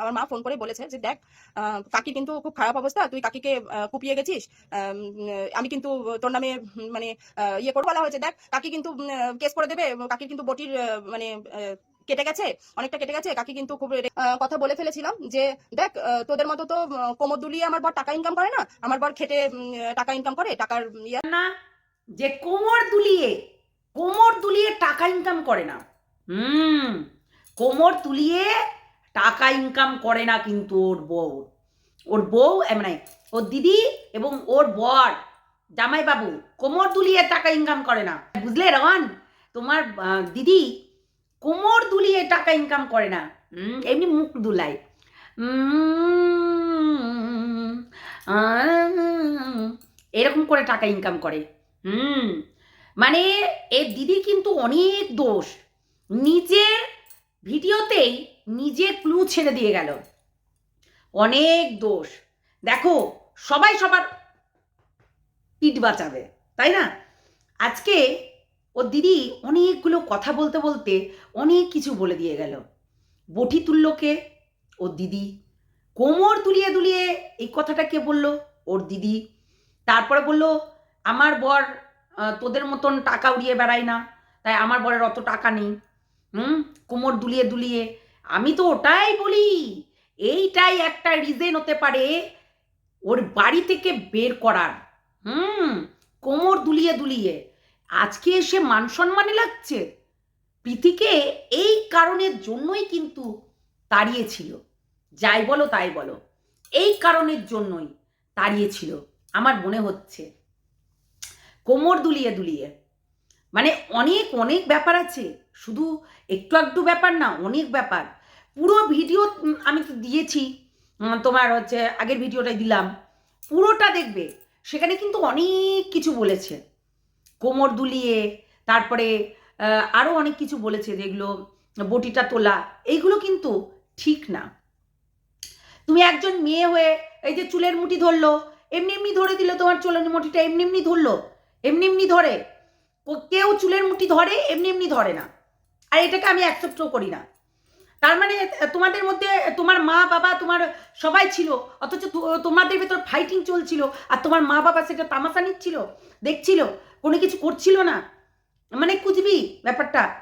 আমার মা ফোন করে বলেছে যে, দেখ কাকি কিন্তু খুব খারাপ অবস্থা, তুই কাকিকে কুপিয়ে গেছিস, আমি কিন্তু তোর নামে মানে ইয়ে করে বলা হয়েছে। দেখ, কাকি কিন্তু কেস করে দেবে, কাকির কিন্তু বটির মানে কেটে গেছে, অনেকটা কেটে গেছে। কাকি কিন্তু খুব কথা বলে ফেলেছিলাম যে, দেখ তোদের মতো তো কোমর দুলিয়ে আমার বর টাকা ইনকাম করে না, আমার বর খেটে টাকা ইনকাম করে, টাকার ইয়ে না, যে কোমর দুলিয়ে কোমর দুলিয়ে টাকা ইনকাম করে না। হুম, কোমর তুলিয়ে টাকা ইনকাম করে না কিন্তু ওর বউ। ওর বউ, এ মানে ওর দিদি এবং ওর বর, জামাইবাবু, কোমর দুলিয়ে টাকা ইনকাম করে না। বুঝলে রওয়ান তোমার দিদি কোমর দুলিয়ে টাকা ইনকাম করে না। এমনি মুখ দুলায় এরকম করে টাকা ইনকাম করে। হুম মানে এর দিদি কিন্তু অনেক দোষ। নিজের ভিডিওতেই নিজে ক্লু ছেড়ে দিয়ে গেল। অনেক দোষ। দেখো, সবাই সবার পিঠ বাঁচাবে, তাই না? আজকে ওর দিদি অনেকগুলো কথা বলতে বলতে অনেক কিছু বলে দিয়ে গেল। বটি তুল্যকে ওর দিদি। কোমর তুলিয়ে দুলিয়ে এই কথাটা কে বলল? ওর দিদি। তারপরে বলল, আমার বর তোদের মতন টাকা উড়িয়ে বেড়ায় না। তাই আমার বরের অত টাকা নেই। হুম? কোমর দুলিয়ে দুলিয়ে। আমি তো ওটাই বলি, এইটাই একটা রিজেন হতে পারে ওর বাড়ি থেকে বের করার। হুম? কোমর দুলিয়ে দুলিয়ে। আজকে এসে মান সম্মানে লাগছে। প্রীতিকে এই কারণের জন্যই কিন্তু তাড়িয়েছিল। যাই বলো, তাই বলো। এই কারণের জন্যই তাড়িয়েছিল, আমার মনে হচ্ছে। কোমর দুলিয়ে দুলিয়ে। মানে অনেক অনেক ব্যাপার আছে। শুধু একটু একটু ব্যাপার না, অনেক ব্যাপার। পুরো ভিডিও আমি তো দিয়েছি তোমার হচ্ছে আগের ভিডিওটাই দিলাম। পুরোটা দেখবে। সেখানে কিন্তু অনেক কিছু বলেছে। কোমর দুলিয়ে, তারপরে আরও অনেক কিছু বলেছে যেগুলো, বটিটা তোলা। এইগুলো কিন্তু ঠিক না। তুমি একজন মেয়ে হয়ে এই যে চুলের মুঠি ধরলো, এমনি এমনি ধরে দিল তোমার চুলের মুঠিটা, এমনি এমনি ধরলো, এমনি এমনি ধরে। কেউ চুলের মুঠি ধরে, এমনি এমনি ধরে না। আর এটাকে আমি অ্যাকসেপ্টও করি না। তার মানে তোমাদের মধ্যে, তোমার মা বাবা তোমার সবাই ছিল, অথচ তোমাদের ভেতর ফাইটিং চলছিল, আর তোমার মা বাবা সেটা তামাশা নিচ্ছিল, দেখছিল, কোনো কিছু করছিল না। মানে কুচবি ব্যাপারটা।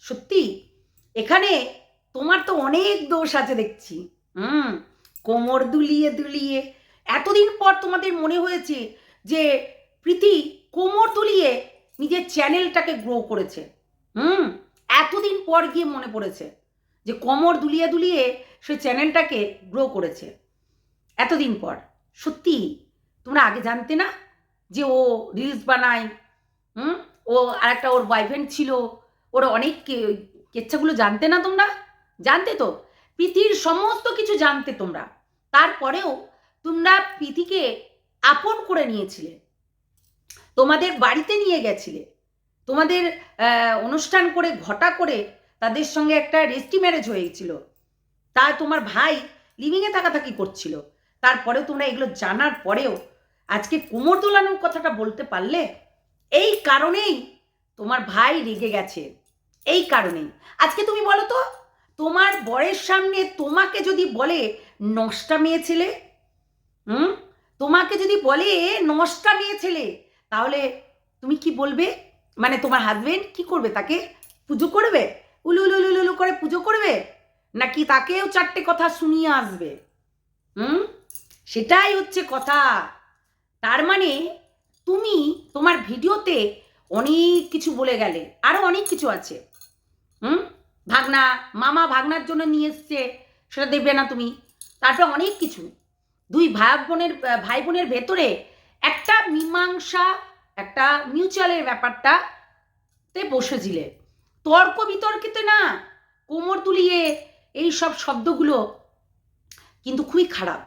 সত্যি? এখানে তোমার তো অনেক দোষ আছে দেখছি। হুম, কোমর দুলিয়ে দুলিয়ে। এতদিন পর তোমাদের মনে হয়েছে যে প্রীতি কোমর দুলিয়ে নিজের চ্যানেলটাকে গ্রো করেছে। হুম? এতদিন পর গিয়ে মনে পড়েছে যে কোমর দুলিয়ে দুলিয়ে সে চ্যানেলটাকে গ্রো করেছে। এতদিন পর। সত্যি, তোমরা আগে জানতে না যে ও রিলস বানায়, হুম? ও আরেকটা ওর বয়ফ্রেন্ড ছিল, ওর অনেক কেচ্ছাগুলো জানতে না তোমরা? জানতে তো? পৃথিবীর সমস্ত কিছু জানতে তোমরা। তারপরেও তোমরা পৃথিকে আপন করে নিয়েছিলে। তোমাদের বাড়িতে নিয়ে গেছিলে। তোমাদের অনুষ্ঠান করে, ঘটা করে তাদের সঙ্গে একটা রেস্টি ম্যারেজ হয়ে গেছিল তা তোমার ভাই লিভিংয়ে থাকাথাকি করছিল। তারপরেও তোমরা এগুলো জানার পরেও আজকে কোমর দোলানোর কথাটা বলতে পারলে, এই কারণেই তোমার ভাই রেগে গেছে। এই কারণেই। আজকে তুমি বলো তো, তোমার বরের সামনে তোমাকে যদি বলে নষ্টা মেয়ে ছেলে হুম? তোমাকে যদি বলে নষ্টা মেয়ে ছেলে তাহলে তুমি কি বলবে? মানে তোমার হাজবেন্ড কি করবে তাকে? পুজো করবে? উলু উলু উলু করে পুজো করবে? নাকি তাকেও চারটে কথা শুনিয়ে আসবে? হুম? সেটাই হচ্ছে কথা। তার মানে তুমি তোমার ভিডিওতে অনেক কিছু বলে গেলে আরও অনেক কিছু আছে। হুম? ভাগনা, মামা ভাগনার জন্য নিয়ে এসছে, সেটা দেখবে না তুমি। তারপরে অনেক কিছু। দুই ভাই বোনের ভাই বোনের ভেতরে একটা মীমাংসা, একটা মিউচুয়ালের ব্যাপারটা তে বসেছিলে। তর্ক বিতর্কিতে না, কোমর তুলিয়ে এই সব শব্দগুলো কিন্তু খুবই খারাপ।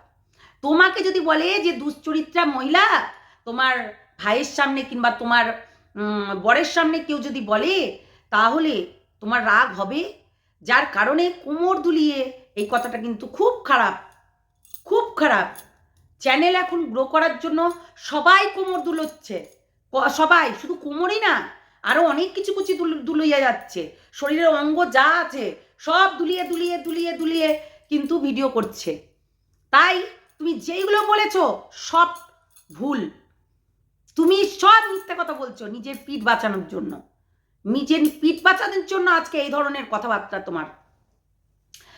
তোমাকে যদি বলে যে দুশ্চরিত্রা মহিলা, তোমার ভাইয়ের সামনে কিংবা তোমার বরের সামনে কেউ যদি বলে, তাহলে তোমার রাগ হবে। যার কারণে কোমর দুলিয়ে এই কথাটা কিন্তু খুব খারাপ খুব খারাপ। চ্যানেল এখন গ্রো করার জন্য সবাই কোমর দুলোচ্ছে। সবাই, শুধু কোমরই না আরও অনেক কিছু কিছু দুল- দুলিয়ে যাচ্ছে। শরীরের অঙ্গ যা আছে, সব দুলিয়ে দুলিয়ে দুলিয়ে দুলিয়ে কিন্তু ভিডিও করছে। তাই তুমি যেইগুলো বলেছ, সব ভুল। তুমি সব মিথ্যা কথা বলছো নিজের পিঠ বাঁচানোর জন্য। নিজের পিঠ বাঁচানোর জন্য আজকে এই ধরনের কথাবার্তা তোমার।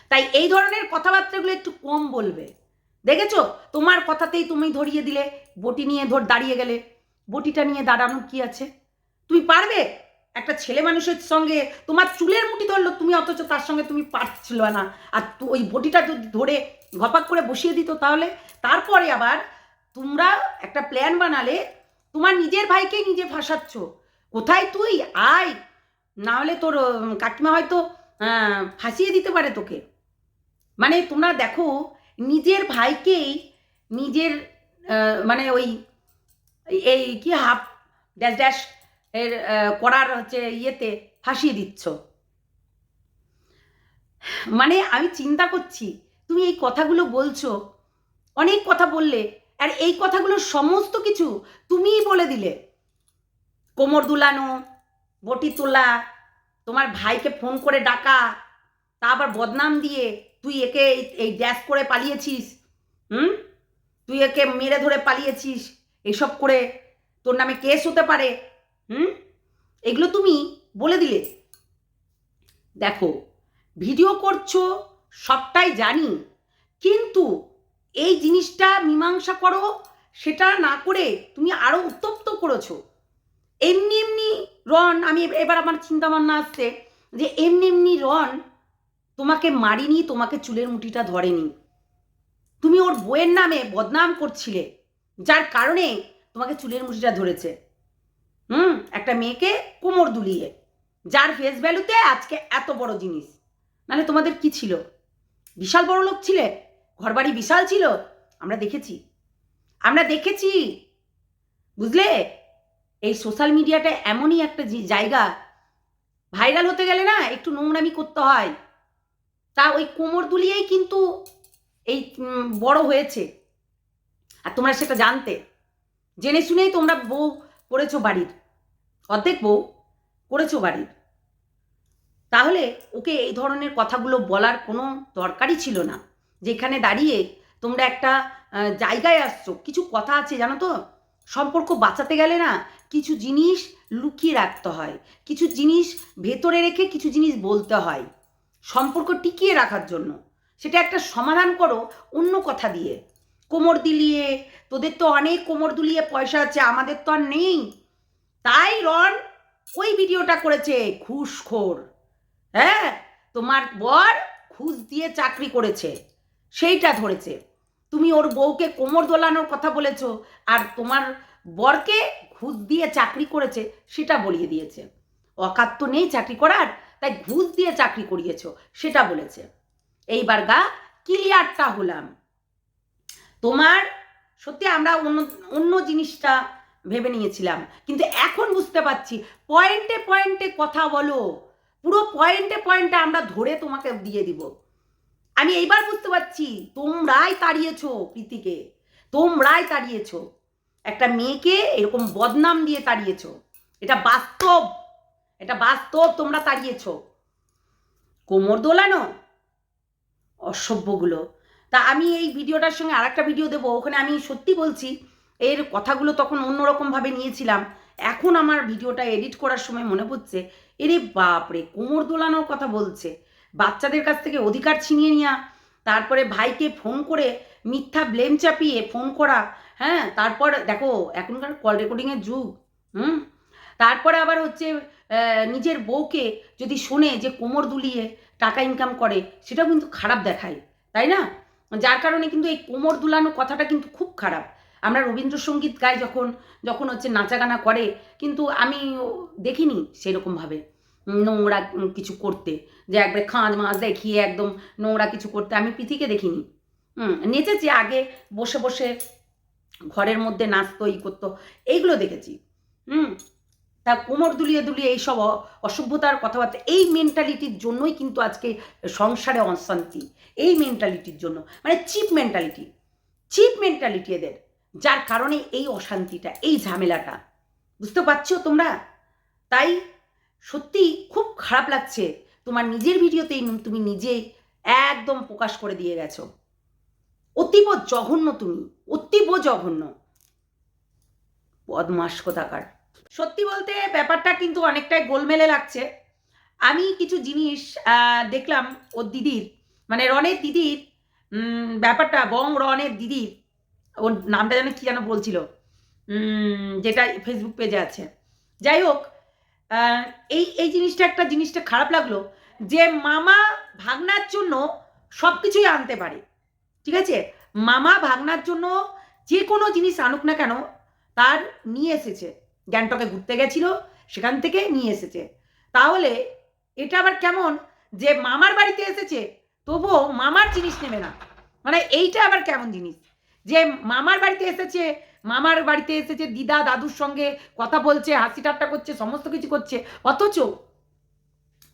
তাই এই ধরনের কথাবার্তাগুলো একটু কম বলবে। দেখেছ? তোমার কথাতেই তুমি ধরিয়ে দিলে। বটি নিয়ে ধর দাঁড়িয়ে গেলে। বটিটা নিয়ে দাঁড়ানো কি আছে? তুমি পারবে? একটা ছেলে মানুষের সঙ্গে তোমার চুলের মুঠি ধরলো, তুমি অথচ তার সঙ্গে তুমি পারছিল না। আর ওই বটিটা যদি ধরে ঘপাক করে বসিয়ে দিত তাহলে? তারপরে আবার তোমরা একটা প্ল্যান বানালে, তোমার নিজের ভাইকেই নিজে ফাঁসাচ্ছ। কোথায় তুই? আয়। না হলে তোর কাকিমা হয়তো ফাঁসিয়ে দিতে পারে তোকে। মানে তোমরা দেখো নিজের ভাইকেই নিজের মানে ওই এই কি হাফ ড্যাশ ড্যাশ এর করার হচ্ছে ইয়েতে ফাঁসিয়ে দিচ্ছ। মানে আমি চিন্তা করছি, তুমি এই কথাগুলো বলছো, অনেক কথা বললে, আর এই কথাগুলো সমস্ত কিছু তুমিই বলে দিলে। কোমর দুলানো, বটি তোলা, তোমার ভাইকে ফোন করে ডাকা, তা আবার বদনাম দিয়ে তুই একে এই- ড্যাশ করে পালিয়েছিস, হুম? তুই একে মেরে ধরে পালিয়েছিস, এসব করে তোর নামে কেস হতে পারে, হুম? এগুলো তুমি বলে দিলে। দেখো, ভিডিও করছ, সবটাই জানি, কিন্তু এই জিনিসটা মীমাংসা করো, সেটা না করে তুমি আরও উত্তপ্ত করেছ। এমনি এমনি রন আমি এবার আমার চিন্তা ভাবনা আসছে যে এমনি এমনি রন তোমাকে মারিনি, তোমাকে চুলের মুঠিটা ধরেনি। তুমি ওর বইয়ের নামে বদনাম করছিলে, যার কারণে তোমাকে চুলের মুঠিটা ধরেছে। হুম, একটা মেয়েকে কোমর দুলিয়ে, যার ফেস ভ্যালুতে আজকে এত বড় জিনিস। নাহলে তোমাদের কি ছিল? বিশাল বড় লোক ছিলে? ঘরবাড়ি বিশাল ছিল? আমরা দেখেছি। আমরা দেখেছি, বুঝলে? এই সোশ্যাল মিডিয়াটা এমনই একটা জায়গা। ভাইরাল হতে গেলে না, একটু নোংরামি করতে হয়। তা ওই কোমর দুলিয়েই কিন্তু এই বড় হয়েছে। আর তোমরা সেটা জানতে। জেনে শুনেই তোমরা বউ করেছ বাড়ির। অর্ধেক বউ করেছ বাড়ির। তাহলে ওকে এই ধরনের কথাগুলো বলার কোনো দরকারই ছিল না। যেখানে দাঁড়িয়ে তোমরা একটা জায়গায় আসছো। কিছু কথা আছে, জানো তো? সম্পর্ক বাঁচাতে গেলে না কিছু জিনিস লুকিয়ে রাখতে হয়। কিছু জিনিস ভেতরে রেখে কিছু জিনিস বলতে হয়। সম্পর্ক টিকিয়ে রাখার জন্য। সেটা একটা সমাধান করো অন্য কথা দিয়ে। কোমর দিলিয়ে, তোদের তো অনেক কোমর দুলিয়ে পয়সা আছে, আমাদের তো আর নেই। তাই রন ওই ভিডিওটা করেছে ঘুষখোর। হ্যাঁ তোমার বর ঘুষ দিয়ে চাকরি করেছে, সেইটা ধরেছে। তুমি ওর বউকে কোমর দোলানোর কথা বলেছ আর তোমার বরকে ঘুষ দিয়ে চাকরি করেছে, সেটা বলিয়ে দিয়েছে। অকাত তো নেই চাকরি করার তাই ঘুষ দিয়ে চাকরি করিয়েছো, সেটা বলেছে। এইবার গা ক্লিয়ারটা হলাম। তোমার সত্যি আমরা অন্য অন্য জিনিসটা ভেবে নিয়েছিলাম, কিন্তু এখন বুঝতে পারছি পয়েন্টে পয়েন্টে কথা বলো, পুরো পয়েন্টে পয়েন্টে আমরা ধরে তোমাকে দিয়ে দিব। আমি এইবার বুঝতে পারছি, তোমরাই তাড়িয়েছো প্রীতিকে, তোমরাই তাড়িয়েছো। একটা মেয়েকে এরকম বদনাম দিয়ে তাড়িয়েছো। এটা বাস্তব। এটা বাস্তব তোমরা তাড়িয়েছো। কোমর দোলানো? অসভ্যগুলো। তা আমি এই ভিডিওটার সঙ্গে আর একটা ভিডিও দেবো, ওখানে আমি সত্যি বলছি, এর কথাগুলো তখন অন্যরকমভাবে নিয়েছিলাম। এখন আমার ভিডিওটা এডিট করার সময় মনে পড়ছে, এরে বাপরে, কোমর দোলানোর কথা বলছে। বাচ্চাদের কাছ থেকে অধিকার ছিনিয়ে নেওয়া তারপরে ভাইকে ফোন করে মিথ্যা ব্লেম চাপিয়ে ফোন করা হ্যাঁ তারপর দেখো, এখনকার কল রেকর্ডিংয়ের যুগ, হুম? তারপরে আবার হচ্ছে নিজের বউকে যদি শোনে যে কোমর দুলিয়ে টাকা ইনকাম করে সেটাও কিন্তু খারাপ দেখায়, তাই না? যার কারণে কিন্তু এই কোমর দুলানো কথাটা কিন্তু খুব খারাপ। আমরা রবীন্দ্রসঙ্গীত গাই যখন যখন হচ্ছে নাচা গানা করে, কিন্তু আমি দেখিনি সেরকমভাবে নোংরা কিছু করতে, যে একবারে খাঁজ মাছ দেখিয়ে একদম নোংরা কিছু করতে আমি পৃথিকে দেখিনি। নেচেছি আগে, বসে বসে ঘরের মধ্যে নাচতো, ই করতো, এইগুলো দেখেছি। হুম তা কোমর দুলিয়ে দুলিয়ে এইসব অসভ্যতার কথাবার্তা, এই মেন্টালিটির জন্যই কিন্তু আজকে সংসারে অশান্তি। এই মেন্টালিটির জন্য মানে চিপ মেন্টালিটি চিপ মেন্টালিটি এদের, যার কারণে এই অশান্তিটা, এই ঝামেলাটা। বুঝতে পারছ তোমরা? তাই সত্যি খুব খারাপ লাগছে, তোমার নিজের ভিডিওতেই তুমি নিজে একদম প্রকাশ করে দিয়ে গেছো। অতীব জঘন্য তুমি, অতীব জঘন্য। বদমাস কোথাকার। সত্যি বলতে ব্যাপারটা কিন্তু অনেকটাই গোলমেলে লাগছে। আমি কিছু জিনিস দেখলাম ওর দিদির মানে রনের দিদির ব্যাপারটা, বং রনের দিদির, ওর নামটা যেন কি যেন বলছিল যেটা ফেসবুক পেজে আছে। যাই হোক এই এই জিনিসটা একটা জিনিসটা খারাপ লাগল যে মামা ভাগনার জন্য সব কিছুই আনতে পারে, ঠিক আছে? মামা ভাগনার জন্য যে কোনো জিনিস আনুক না কেন, তার নিয়ে এসেছে। গ্যাংটকে ঘুরতে গেছিল, সেখান থেকে নিয়ে এসেছে। তাহলে এটা আবার কেমন? যে মামার বাড়িতে এসেছে, তবুও মামার জিনিস নেবে না। মানে এইটা আবার কেমন জিনিস? যে মামার বাড়িতে এসেছে, মামার বাড়িতে এসেছে, দিদা দাদুর সঙ্গে কথা বলছে, হাসি ঠাট্টা করছে, সমস্ত কিছু করছে। অথচ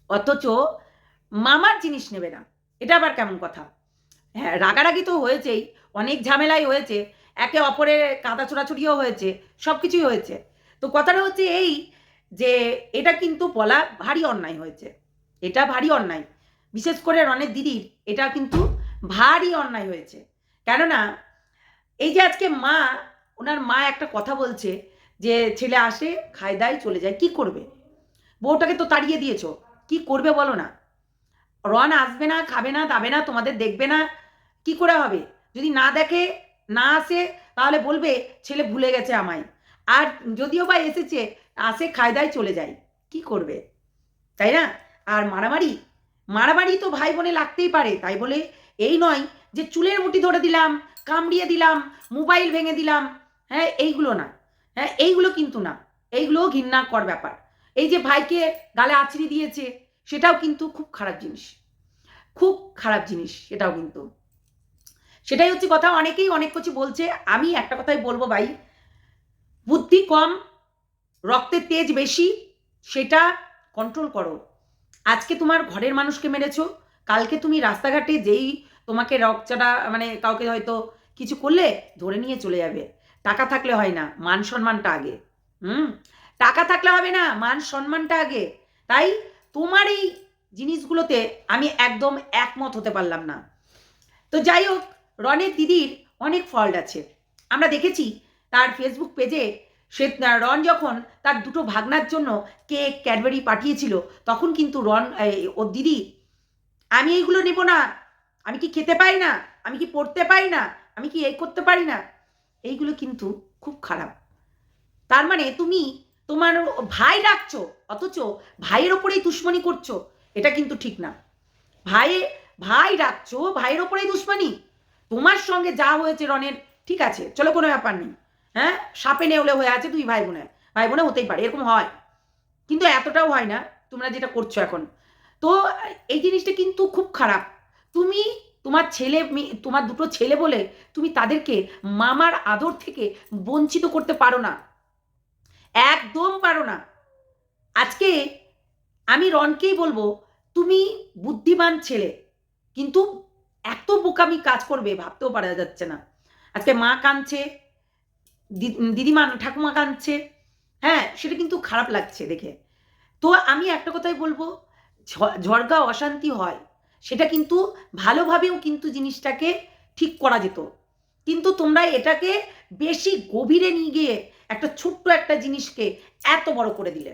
অথচ মামার জিনিস নেবে না। এটা আবার কেমন কথা? হ্যাঁ রাগারাগি তো হয়েছেই, অনেক ঝামেলাই হয়েছে, একে অপরের কাদা ছোড়াছুড়িও হয়েছে সব কিছুই হয়েছে। তো কথাটা হচ্ছে এই যে এটা কিন্তু বলা ভারী অন্যায় হয়েছে। এটা ভারী অন্যায়। বিশেষ করে রনের দিদির, এটা কিন্তু ভারী অন্যায় হয়েছে। কেননা এই যে আজকে মা, ওনার মা একটা কথা বলছে যে ছেলে আসে, খায়, দায়, চলে যায়, কি করবে? বউটাকে তো তাড়িয়ে দিয়েছ, কি করবে বলো না? রন আসবে না, খাবে না, দাবে না, তোমাদের দেখবে না, কি করে হবে? যদি না দেখে, না আসে, তাহলে বলবে, ছেলে ভুলে গেছে আমায়। আর যদিও বা এসেছে আসে খায়দায় চলে যায়। কি করবে? তাই না? আর মারামারি? মারামারি তো ভাই বোনে লাগতেই পারে, তাই বলে এই নয় যে চুলের মুঠি ধরে দিলাম, কামড়িয়ে দিলাম, মোবাইল ভেঙে দিলাম হ্যাঁ এইগুলো না। হ্যাঁ এইগুলো কিন্তু না। এইগুলোও ঘৃণাকর ব্যাপার। এই যে ভাইকে গালে আছড়ি দিয়েছে, সেটাও কিন্তু খুব খারাপ জিনিস। খুব খারাপ জিনিস সেটাও কিন্তু। সেটাই হচ্ছে কথা, অনেকেই অনেক কিছু বলছে। আমি একটা কথাই বলব ভাই বুদ্ধি কম রক্তের তেজ বেশি, সেটা কন্ট্রোল করো। আজকে তোমার ঘরের মানুষকে মেরেছো, কালকে তুমি রাস্তাঘাটে যেই তোমাকে রকচাটা মানে কাউকে হয়তো কিছু করলে ধরে নিয়ে চলে যাবে। টাকা থাকলে হয় না, মান সম্মানটা আগে। হুম? টাকা থাকলে হবে না, মান সম্মানটা আগে। তাই তোমার এই জিনিসগুলোতে আমি একদম একমত হতে পারলাম না। তো যাই হোক, রনের দিদির অনেক ফল্ট আছে। আমরা দেখেছি তার ফেসবুক পেজে সে রন যখন তার দুটো ভাগনার জন্য কেক ক্যাডবেরি পাঠিয়েছিল, তখন কিন্তু রন ওর দিদি, আমি এইগুলো নেব না। আমি কি খেতে পাই না? আমি কি পড়তে পারি না? আমি কি এই করতে পারি না? এইগুলো কিন্তু খুব খারাপ। তার মানে তুমি তোমার ভাই রাখছো, অথচ ভাইয়ের ওপরেই দুশ্মনী করছ, এটা কিন্তু ঠিক না। ভাই ভাই ডাকছো ভাইয়ের ওপরেই দুশ্মনী। তোমার সঙ্গে যা হয়েছে রনের, ঠিক আছে, চলো কোনো ব্যাপার নেই। হ্যাঁ? সাপে নেউলে হয়ে আছে দুই ভাই বোনে ভাই বোনে হতেই পারে, এরকম হয়। কিন্তু এতটাও হয় না, তোমরা যেটা করছ এখন। তো এই জিনিসটা কিন্তু খুব খারাপ। তুমি তোমার ছেলে তোমার দুটো ছেলে বলে তুমি তাদেরকে মামার আদর থেকে বঞ্চিত করতে পারো না। একদম পারো না। আজকে আমি রনকেই বলব, তুমি বুদ্ধিমান ছেলে, কিন্তু এত বোকামি কাজ করবে, ভাবতেও পারা যাচ্ছে না। আজকে মা কাঁদছে দিদিমা, ঠাকুমা কাঁদছে। হ্যাঁ সেটা কিন্তু খারাপ লাগছে দেখে। তো আমি একটা কথাই বলব ঝড়গা অশান্তি হয়, সেটা কিন্তু ভালোভাবেও কিন্তু জিনিসটাকে ঠিক করা যেত। কিন্তু তোমরা এটাকে বেশি গভীরে নিয়ে গিয়ে একটা ছোট্ট একটা জিনিসকে এত বড় করে দিলে।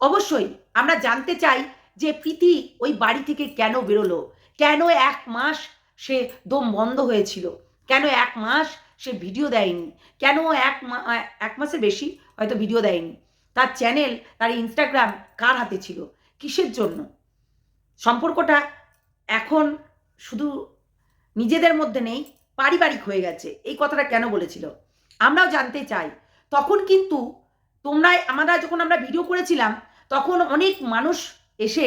অবশ্যই আমরা জানতে চাই যে প্রীতি ওই বাড়ি থেকে কেন বেরোলো? কেন এক মাস সে দম বন্ধ হয়েছিল? কেন এক মাস সে ভিডিও দেয়নি। কেন এক এক মাসের বেশি হয়তো ভিডিও দেয়নি? তার চ্যানেল তার ইনস্টাগ্রাম কার হাতে ছিল? কিসের জন্য? সম্পর্কটা এখন শুধু নিজেদের মধ্যে নেই, পারিবারিক হয়ে গেছে। এই কথাটা কেন বলেছিল? আমরাও জানতে চাই। তখন কিন্তু তোমরা, আমরা যখন আমরা ভিডিও করেছিলাম, তখন অনেক মানুষ এসে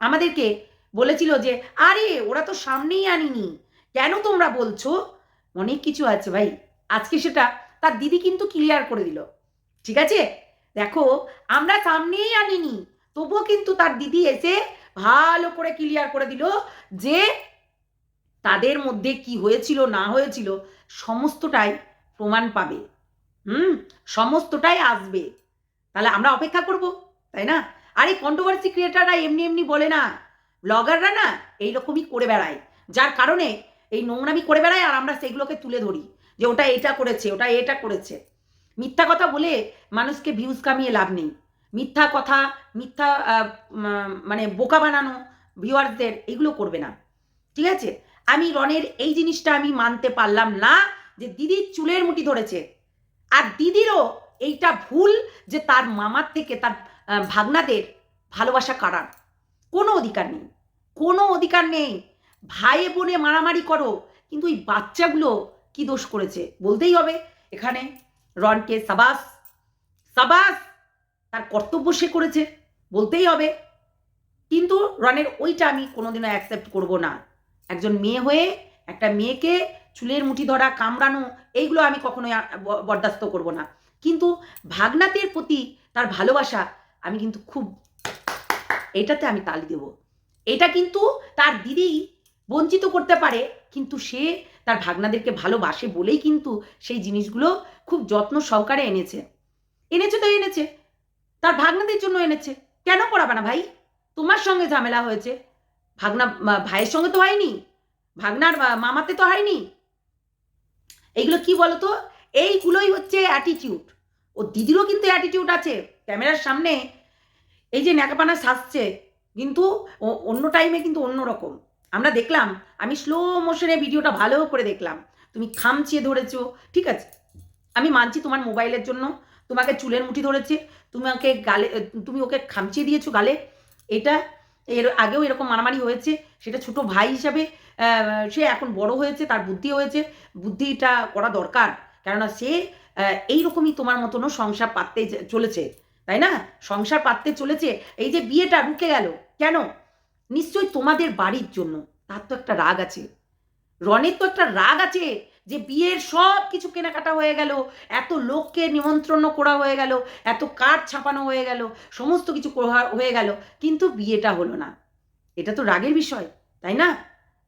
আমাদেরকে বলেছিল যে, আরে, ওরা তো সামনেই আনিনি। কেন তোমরা বলছো? অনেক কিছু আছে ভাই। আজকে সেটা তার দিদি কিন্তু ক্লিয়ার করে দিল। ঠিক আছে? দেখো, আমরা সামনেই আনিনি, তবুও কিন্তু তার দিদি এসে ভালো করে ক্লিয়ার করে দিল যে তাদের মধ্যে কি হয়েছিল, না হয়েছিল, সমস্তটাই প্রমাণ পাবে। হুম? সমস্তটাই আসবে। তাহলে আমরা অপেক্ষা করব, তাই না? আর এই কন্ট্রোভার্সি ক্রিয়েটাররা এমনি এমনি বলে না ব্লগাররা না এইরকমই করে বেড়ায়। যার কারণে এই নোংরামি করে বেড়ায় আর আমরা সেগুলোকে তুলে ধরি যে ওটা এটা করেছে, ওটা এটা করেছে। মিথ্যা কথা বলে মানুষকে ভিউজ কামিয়ে লাভ নেই। মিথ্যা কথা, মিথ্যা মানে বোকা বানানো ভিউয়ার্সদের এগুলো করবে না। ঠিক আছে? আমি রনের এই জিনিসটা আমি মানতে পারলাম না যে দিদির চুলের মুঠি ধরেছে। আর দিদিরও এইটা ভুল যে তার মামার থেকে তার ভাগনাদের ভালোবাসা কারার। কোনো অধিকার নেই। কোনো অধিকার নেই। ভাইয়ে বোনে মারামারি করো, কিন্তু ওই বাচ্চাগুলো কি দোষ করেছে? বলতেই হবে। এখানে রনকে সাবাস সাবাস, তার কর্তব্য সে করেছে, বলতেই হবে। কিন্তু রনের ওইটা আমি কোনোদিনও অ্যাকসেপ্ট করব না। একজন মেয়ে হয়ে, একটা মেয়েকে চুলের মুঠি ধরা, কামড়ানো, এইগুলো আমি কখনোই বরদাস্ত করব না। কিন্তু ভাগনাতের প্রতি তার ভালোবাসা, আমি কিন্তু খুব, এটাতে আমি তালি দেব। এটা কিন্তু তার দিদি বঞ্চিত করতে পারে, কিন্তু সে তার ভাগনাদেরকে ভালোবাসে বলেই কিন্তু সেই জিনিসগুলো খুব যত্ন সহকারে এনেছে। এনেছে তো এনেছে, তার ভাগনাদের জন্য এনেছে। কেন করাবে না ভাই? তোমার সঙ্গে ঝামেলা হয়েছে। ভাগনা ভাইয়ের সঙ্গে তো হয়নি। ভাগনার মামাতে তো হয়নি। এইগুলো কি বলতো? এইগুলোই হচ্ছে অ্যাটিটিউড ও দিদিরও কিন্তু অ্যাটিটিউড আছে, ক্যামেরার সামনে। এই যে ন্যাকাপানা সাজছে, কিন্তু অন্য টাইমে কিন্তু অন্য রকম আমরা দেখলাম, আমি স্লো মোশনে ভিডিওটা ভালো করে দেখলাম। তুমি খামচিয়ে ধরেছো, ঠিক আছে? আমি মানছি তোমার মোবাইলের জন্য, তোমাকে চুলের মুঠি ধরেছে, তোমাকে গালে, তুমি ওকে খামচিয়ে দিয়েছ গালে। এটা এর আগেও এরকম মারামারি হয়েছে, সেটা ছোট ভাই হিসাবে সে এখন বড় হয়েছে, তার বুদ্ধি হয়েছে। বুদ্ধিটা করা দরকার, কেননা সে এইরকমই তোমার মতনও সংসার পাততে চলেছে, তাই না? সংসার পাততে চলেছে, এই যে বিয়েটা ঢুকে গেল, কেন? নিশ্চয়ই তোমাদের বাড়ির জন্য। তার তো একটা রাগ আছে। রনের তো একটা রাগ আছে যে বিয়ের সব কিছু কেনাকাটা হয়ে গেল, এত লোককে নিমন্ত্রণ করা হয়ে গেল, এত কার্ড ছাপানো হয়ে গেল, সমস্ত কিছু হয়ে গেল, কিন্তু বিয়েটা হলো না। এটা তো রাগের বিষয়, তাই না?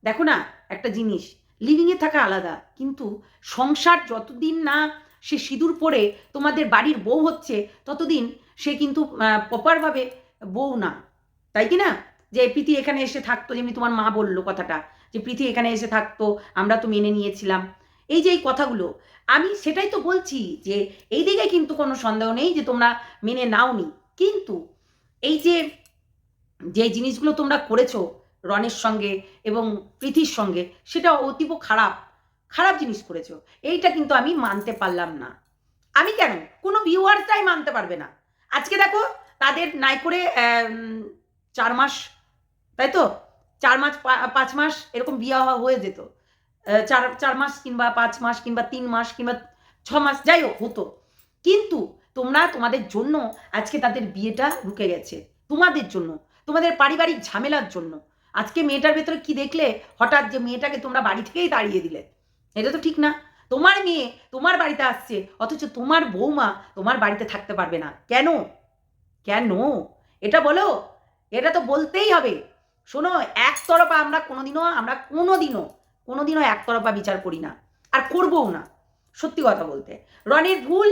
দেখো না, একটা জিনিস লিভিংয়ে থাকা আলাদা, কিন্তু সংসার যতদিন না সে সিঁদুর পরে তোমাদের বাড়ির বউ হচ্ছে, ততদিন সে কিন্তু প্রপারভাবে বউ না। তাই কি না? যে প্রীতি এখানে এসে থাকতো, যেমনি তোমার মা বলল কথাটা, যে প্রীতি এখানে এসে থাকতো, আমরা তো মেনে নিয়েছিলাম। এই যে এই কথাগুলো, আমি সেটাই তো বলছি যে এই দিকে কিন্তু কোনো সন্দেহ নেই যে তোমরা মেনে নাওনি। কিন্তু এই যে যে জিনিসগুলো তোমরা করেছ রনের সঙ্গে এবং প্রীতির সঙ্গে, সেটা অতীব খারাপ খারাপ জিনিস করেছ। এইটা কিন্তু আমি মানতে পারলাম না। আমি কেন? কোনো ভিউয়ার্সটাই মানতে পারবে না। আজকে দেখো, তাদের নাই করে চার মাস তাই তো চার মাস পাঁচ মাস এরকম বিয়ে হয়ে যেত। চার চার মাস কিংবা পাঁচ মাস কিংবা তিন মাস কিংবা ছ মাস, যাই হোক, হতো। কিন্তু তোমরা তোমাদের জন্য আজকে তাদের বিয়েটা রুকে গেছে। তোমাদের জন্য, তোমাদের পারিবারিক ঝামেলার জন্য। আজকে মেয়েটার ভেতরে কি দেখলে? হঠাৎ যে মেয়েটাকে তোমরা বাড়ি থেকেই তাড়িয়ে দিলে। এটা তো ঠিক না। তোমার মেয়ে তোমার বাড়িতে আসছে, অথচ তোমার বৌমা তোমার বাড়িতে থাকতে পারবে না। কেন? কেন? এটা বলো। এটা তো বলতেই হবে। শোনো একতরফা আমরা কোনোদিনও আমরা কোনোদিনও কোনোদিনও একতরফা বিচার করি না। আর করবও না, সত্যি কথা বলতে। রনের ভুল,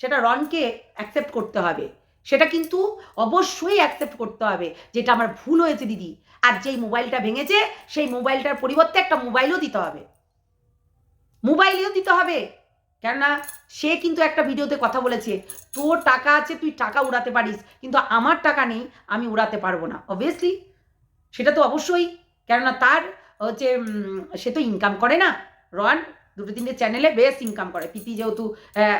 সেটা রনকে অ্যাকসেপ্ট করতে হবে। সেটা কিন্তু অবশ্যই অ্যাকসেপ্ট করতে হবে যেটা আমার ভুল হয়েছে দিদি। আর যেই মোবাইলটা ভেঙেছে, সেই মোবাইলটার পরিবর্তে একটা মোবাইলও দিতে হবে। মোবাইলও দিতে হবে। কেননা, সে কিন্তু একটা ভিডিওতে কথা বলেছে, তোর টাকা আছে, তুই টাকা উড়াতে পারিস, কিন্তু আমার টাকা নেই, আমি উড়াতে পারব না। অবভিয়াসলি সেটা তো অবশ্যই। কেননা তার হচ্ছে সে তো ইনকাম করে না। রন, দুটো তিনটে চ্যানেলে বেশ ইনকাম করে। পিপি যেহেতু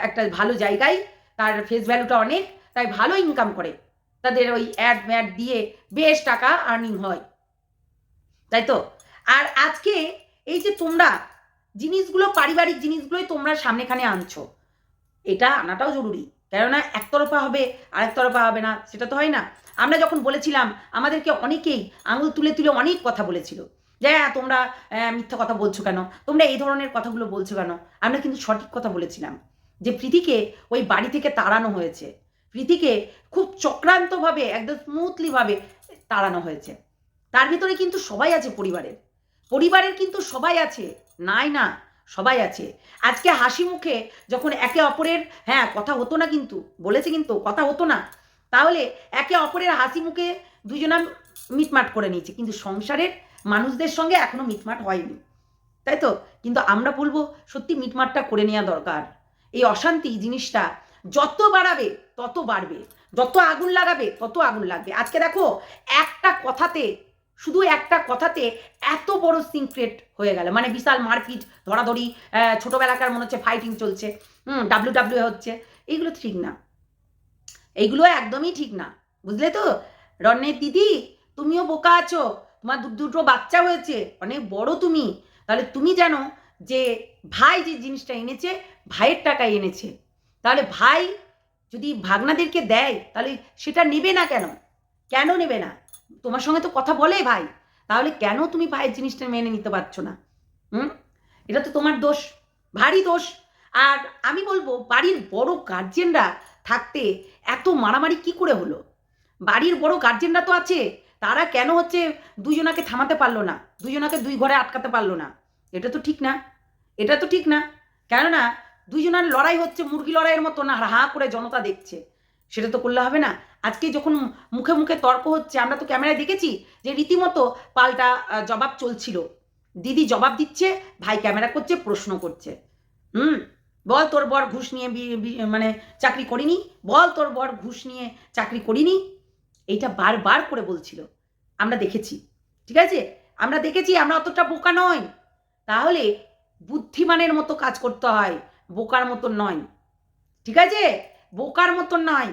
একটা ভালো জায়গায়, তার ফেস ভ্যালুটা অনেক, তাই ভালো ইনকাম করে। তাদের ওই অ্যাড ম্যাড দিয়ে বেশ টাকা আর্নিং হয়। তাই তো? আর আজকে এই যে তোমরা, জিনিসগুলো, পারিবারিক জিনিসগুলোই তোমরা সামনেখানে আনছো, এটা আনাটাও জরুরি। কেননা একতরফা হবে আরেক তরফা হবে না, সেটা তো হয় না। আমরা যখন বলেছিলাম, আমাদেরকে অনেকেই আঙুল তুলে তুলে অনেক কথা বলেছিল। যে হ্যাঁ তোমরা মিথ্যা কথা বলছো কেন? তোমরা এই ধরনের কথাগুলো বলছো কেন? আমরা কিন্তু সঠিক কথা বলেছিলাম। যে প্রীতিকে ওই বাড়ি থেকে তাড়ানো হয়েছে। প্রীতিকে খুব চক্রান্তভাবে, একদম স্মুথলিভাবে তাড়ানো হয়েছে। তার ভিতরে কিন্তু সবাই আছে পরিবারের পরিবারের কিন্তু সবাই আছে। নাই না, সবাই আছে। আজকে হাসি মুখে যখন একে অপরের হ্যাঁ কথা হতো না কিন্তু, বলেছে কিন্তু, কথা হতো না। তাহলে একে অপরের হাসি মুখে দুজনা মিটমাট করে নিয়েছে। কিন্তু সংসারের মানুষদের সঙ্গে এখনও মিটমাট হয়নি। তাই তো? কিন্তু আমরা বলব, সত্যি মিটমাটটা করে নেওয়া দরকার। এই অশান্তি জিনিসটা যত বাড়াবে, তত বাড়বে। যত আগুন লাগাবে, তত আগুন লাগবে। আজকে দেখো, একটা কথাতে, শুধু একটা কথাতে এত বড় সিনক্রেট হয়ে গেল। মানে বিশাল মারপিট, ধরাধরি ছোটবেলাকার মনে হচ্ছে ফাইটিং চলছে। হুম ডাব্লিউ ডাব্লিউ হচ্ছে। এইগুলো ঠিক না। এইগুলো একদমই ঠিক না। বুঝলে তো? রনের দিদি, তুমিও বোকা আছো। তোমার দুটো বাচ্চা হয়েছে। অনেক বড় তুমি। তাহলে তুমি জানো যে ভাই যে জিনিসটা এনেছে, ভাইয়ের টাকায় এনেছে। তাহলে ভাই যদি ভাগনাদেরকে দেয়, তাহলে সেটা নেবে না কেন? কেন নেবে না? তোমার সঙ্গে তো কথা বলে ভাই। তাহলে কেন তুমি ভাইয়ের জিনিসটা মেনে নিতে পারছ না? হুম? এটা তো তোমার দোষ, ভারী দোষ। আর আমি বলব, বাড়ির বড় গার্জেনরা থাকতে এত মারামারি কি করে হলো? বাড়ির বড় গার্জেনরা তো আছে, তারা কেন হচ্ছে দুজনাকে থামাতে পারল না? দুজনাকে দুই ঘরে আটকাতে পারল না? এটা তো ঠিক না। এটা তো ঠিক না। কেননা দুইজনের লড়াই হচ্ছে মুরগি লড়াইয়ের মতো না, হা করে জনতা দেখছে। সেটা তো করলে হবে না। আজকে যখন মুখে মুখে তর্ক হচ্ছে, আমরা তো ক্যামেরায় দেখেছি যে রীতিমতো পাল্টা জবাব চলছিল। দিদি জবাব দিচ্ছে, ভাই ক্যামেরা করছে, প্রশ্ন করছে। হুম? বল তোর বর ঘুষ নিয়ে মানে চাকরি করিনি? বল তোর বর ঘুষ নিয়ে চাকরি করিনি? এইটা বারবার করে বলছিল। আমরা দেখেছি। ঠিক আছে? আমরা দেখেছি, আমরা অতটা বোকা নয় তাহলে বুদ্ধিমানের মতো কাজ করতে হয়। বোকার মতন নয়। ঠিক আছে? বোকার মতন নয়।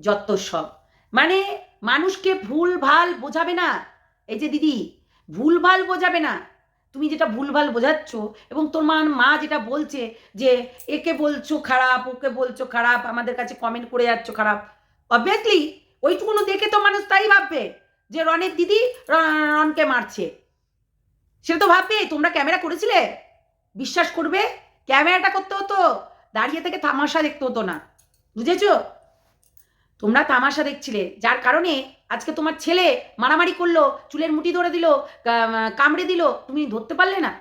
যত সব। মানে মানুষকে ভুল ভালো বোঝাবে না। এই যে দিদি, ভুল ভালো বোঝাবে না। তুমি যেটা ভুলভাল বোঝাচ্ছ এবং তোমার মা যেটা বলছে যে, একে বলছো খারাপ, ওকে বলছো খারাপ, আমাদের কাছে কমেন্ট করে যাচ্ছ খারাপ। অবভিয়াসলি ওইটুকুনো দেখে তো মানুষ তাই ভাববে যে রনের দিদি রনকে মারছে। সেটা তো ভাববে, তোমরা ক্যামেরা করেছিলে? বিশ্বাস করবে? ক্যামেরাটা করতে হতো। দাঁড়িয়ে থেকে তামাশা দেখতে হতো না। বুঝেছ? তোমরা তামাশা দেখছিলে। যার কারণে আজকে তোমার ছেলে মারামারি করল, চুলের মুঠি ধরে দিল কামড়ে দিল, তুমি ধরতে পারলে না?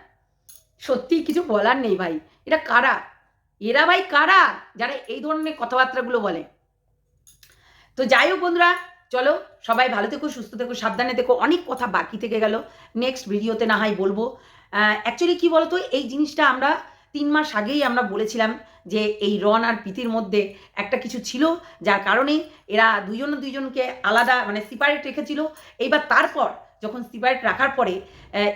সত্যি কিছু বলার নেই ভাই। এটা কারা? এরা ভাই কারা? যারা এই ধরনের কথাবার্তাগুলো বলে। তো যাই হোক বন্ধুরা, চলো সবাই ভালো থেকো, সুস্থ থেকো, সাবধানে থেকো। অনেক কথা বাকি থেকে গেল। নেক্সট ভিডিওতে না হয় বলব। অ্যাকচুয়ালি কি বলতো? এই জিনিসটা আমরা তিন মাস আগেই আমরা বলেছিলাম যে এই রন আর প্রীতির মধ্যে একটা কিছু ছিল, যার কারণে এরা দুজন দুইজনকে আলাদা মানে সিপারেট রেখেছিল। এইবার তারপর যখন সিপারেট রাখার পরে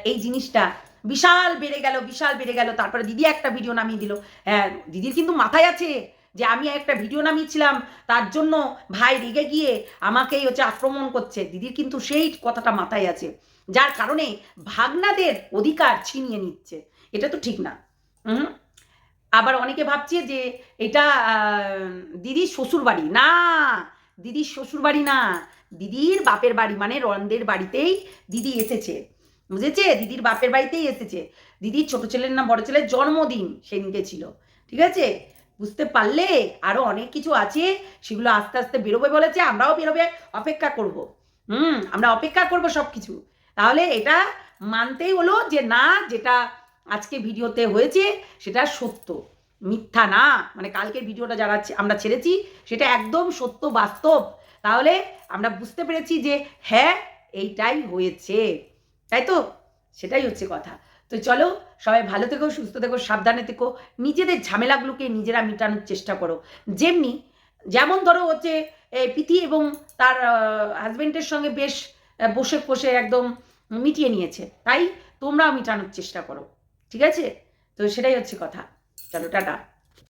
এই জিনিসটা বিশাল বেড়ে গেল, বিশাল বেড়ে গেল। তারপরে দিদি একটা ভিডিও নামিয়ে দিল। হ্যাঁ দিদির কিন্তু মাথায় আছে যে আমি একটা ভিডিও নামিয়েছিলাম। তার জন্য ভাই রেগে গিয়ে আমাকেই হচ্ছে আক্রমণ করছে। দিদির কিন্তু সেই কথাটা মাথায় আছে, যার কারণে ভাগনাদের অধিকার ছিনিয়ে নিচ্ছে। এটা তো ঠিক না। আবার অনেকে ভাবছে যে এটা দিদির শ্বশুর বাড়ি। না, দিদির শ্বশুর বাড়ি না। দিদির বাপের বাড়ি মানে রনদের বাড়িতেই দিদি এসেছে। বুঝেছে? দিদির বাপের বাড়িতেই এসেছে। দিদির ছোট ছেলের না বড় ছেলের জন্মদিন সেদিনকে ছিল। ঠিক আছে? বুঝতে পারলে আরও অনেক কিছু আছে, সেগুলো আস্তে আস্তে বেরোবে বলেছে, আমরাও বেরোবে, অপেক্ষা করব। হুম, আমরা অপেক্ষা করব সব কিছু তাহলে এটা মানতেই হলো যে না, যেটা আজকে ভিডিওতে হয়েছে, সেটা সত্য। মিথ্যা না। মানে কালকের ভিডিওটা যারা আমরা ছেড়েছি, সেটা একদম সত্য বাস্তব। তাহলে আমরা বুঝতে পেরেছি যে হ্যাঁ এইটাই হয়েছে। তাই তো? সেটাই হচ্ছে কথা। তো চলো, সবাই ভালো থেকো, সুস্থ থেকো, সাবধানে থেকো। নিজেদের ঝামেলাগুলোকে নিজেরা মেটানোর চেষ্টা করো। যেমনি, যেমন ধরো হচ্ছে পিথি এবং তার হাজবেন্ডের সঙ্গে বেশ বসে বসে একদম মিটিয়ে নিয়েছে। তাই তোমরাও মেটানোর চেষ্টা করো। ঠিক আছে? তো সেটাই হচ্ছে কথা। চলো টাটা।